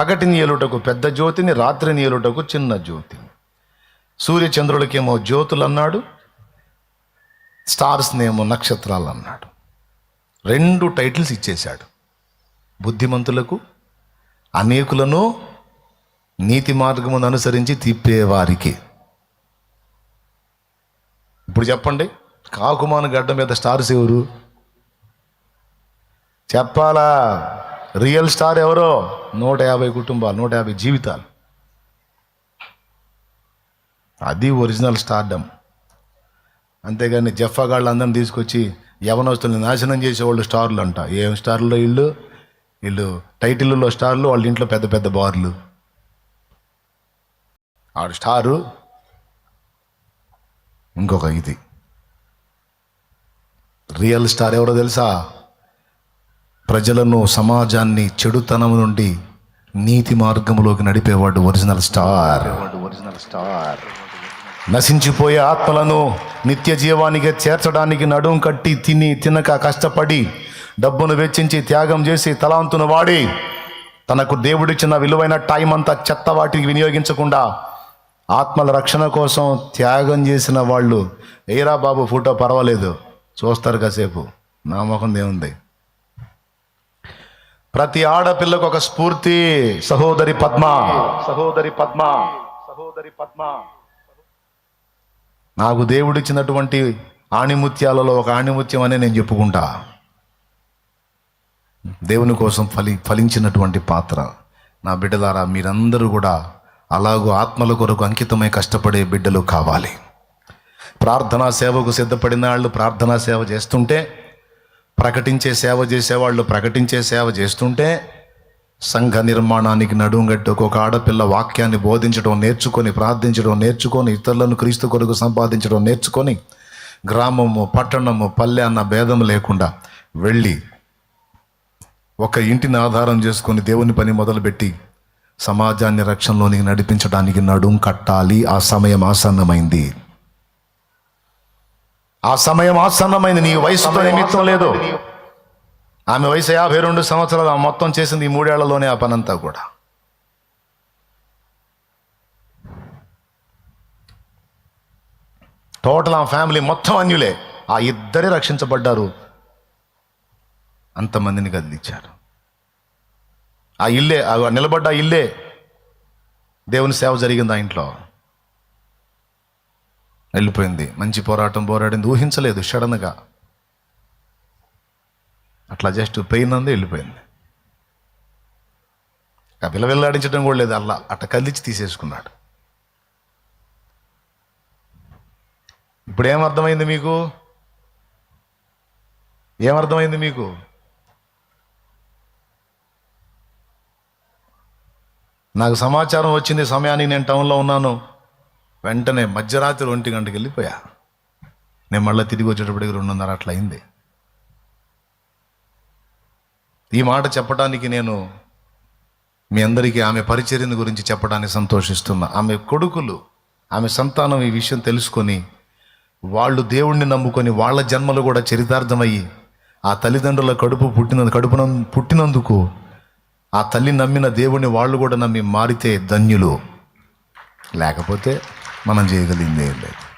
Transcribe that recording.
పగటిని ఏలుటకు పెద్ద జ్యోతిని రాత్రిని ఏలుటకు చిన్న జ్యోతి. సూర్యచంద్రులకేమో జ్యోతులు అన్నాడు స్టార్స్నేమో నక్షత్రాలు అన్నాడు రెండు టైటిల్స్ ఇచ్చేశాడు. బుద్ధిమంతులకు అనేకులను నీతి మార్గమును అనుసరించి తిప్పేవారికి. ఇప్పుడు చెప్పండి కాకుమాన గడ్డ మీద స్టార్స్ ఎవరు? చెప్పాలా? రియల్ స్టార్ ఎవరో? నూట యాభై కుటుంబాలు నూట యాభై జీవితాలు. అది ఒరిజినల్ స్టార్డమ్. అంతేగాని జఫాగాళ్ళు అందరిని తీసుకొచ్చి యవనస్తుల్ని నాశనం చేసేవాళ్ళు స్టార్లు అంట ఏం స్టార్లో వీళ్ళు వీళ్ళు టైటిల్లో స్టార్లు వాళ్ళ ఇంట్లో పెద్ద పెద్ద బార్లు. ఆడు స్టారు. ఇంకొక ఇది. రియల్ స్టార్ ఎవరో తెలుసా? ప్రజలను సమాజాన్ని చెడుతనం నుండి నీతి మార్గంలోకి నడిపేవాడు ఒరిజినల్ స్టార్. ఒరిజినల్ స్టార్ నశించిపోయే ఆత్మలను నిత్య జీవానికి చేర్చడానికి నడుం కట్టి తిని తినక కష్టపడి డబ్బును వెచ్చించి త్యాగం చేసి తలాంతును వాడి తనకు దేవుడిచ్చిన విలువైన టైం అంతా చెత్త వాటికి వినియోగించకుండా ఆత్మల రక్షణ కోసం త్యాగం చేసిన వాళ్ళు. ఏరా బాబు ఫోటో పర్వాలేదు. చూస్తారు కాసేపు. నా ముఖం ఏముంది ప్రతి ఆడపిల్లకు ఒక స్ఫూర్తి సహోదరి పద్మ. సహోదరి పద్మ సహోదరి పద్మ. నాకు దేవుడిచ్చినటువంటి ఆణిముత్యాలలో ఒక ఆణిముత్యం అనే నేను చెప్పుకుంటా. దేవుని కోసం ఫలి ఫలించినటువంటి పాత్ర. నా బిడ్డలారా మీరందరూ కూడా అలాగూ ఆత్మల కొరకు అంకితమై కష్టపడే బిడ్డలు కావాలి. ప్రార్థనా సేవకు సిద్ధపడిన వాళ్ళు ప్రార్థనా సేవ చేస్తుంటే ప్రకటించే సేవ చేసేవాళ్ళు ప్రకటించే సేవ చేస్తుంటే సంఘ నిర్మాణానికి నడుంగట్టుకు ఒక ఆడపిల్ల వాక్యాన్ని బోధించడం నేర్చుకొని ప్రార్థించడం నేర్చుకొని ఇతరులను క్రీస్తు కొరకు సంపాదించడం నేర్చుకొని గ్రామము పట్టణము పల్లె అన్న భేదం లేకుండా వెళ్ళి ఒక ఇంటిని ఆధారం చేసుకొని దేవుని పని మొదలుపెట్టి సమాజాన్ని రక్షణలోనికి నడిపించడానికి నడుం కట్టాలి. ఆ సమయం ఆసన్నమైంది. ఆ సమయం ఆసన్నమైంది. నీ వయసుతో నిమిత్తం లేదు. ఆమె వయసు యాభై రెండు సంవత్సరాలు ఆమె మొత్తం చేసింది ఈ మూడేళ్ళలోనే ఆ పనంతా కూడా. టోటల్ ఆ ఫ్యామిలీ మొత్తం అన్యులే. ఆ ఇద్దరే రక్షించబడ్డారు. అంతమందిని కదిలిచ్చారు ఆ ఇల్లే నిలబడ్డ ఇల్లే దేవుని సేవ జరిగింది ఆ ఇంట్లో. వెళ్ళిపోయింది. మంచి పోరాటం పోరాడింది. ఊహించలేదు సడన్గా. అట్లా జస్ట్ పెయిన్ అంది వెళ్ళిపోయింది. ఆ విలవిల్లాడించడం కూడా లేదు అల్లా అట్ట కదిలిచ్చి తీసేసుకున్నాడు. ఇప్పుడు ఏమర్థమైంది మీకు? ఏమర్థమైంది మీకు? నాకు సమాచారం వచ్చింది సమయానికి నేను టౌన్లో ఉన్నాను. వెంటనే మధ్యరాత్రి ఒంటి గంటకి వెళ్ళిపోయా. నేను మళ్ళీ తిరిగి వచ్చేటప్పటికి రెండున్నర అట్లా అయింది. ఈ మాట చెప్పడానికి నేను మీ అందరికీ ఆమె పరిచర్యను గురించి చెప్పడానికి సంతోషిస్తున్నా. ఆమె కొడుకులు ఆమె సంతానం ఈ విషయం తెలుసుకొని వాళ్ళు దేవుణ్ణి నమ్ముకొని వాళ్ళ జన్మలు కూడా చరితార్థమయ్యి ఆ తల్లిదండ్రుల కడుపు పుట్టిన కడుపున పుట్టినందుకు ఆ తల్లి నమ్మిన దేవుణ్ణి వాళ్ళు కూడా నమ్మి మారితే ధన్యులు. లేకపోతే మనం చేయగలిగిందే లేదు.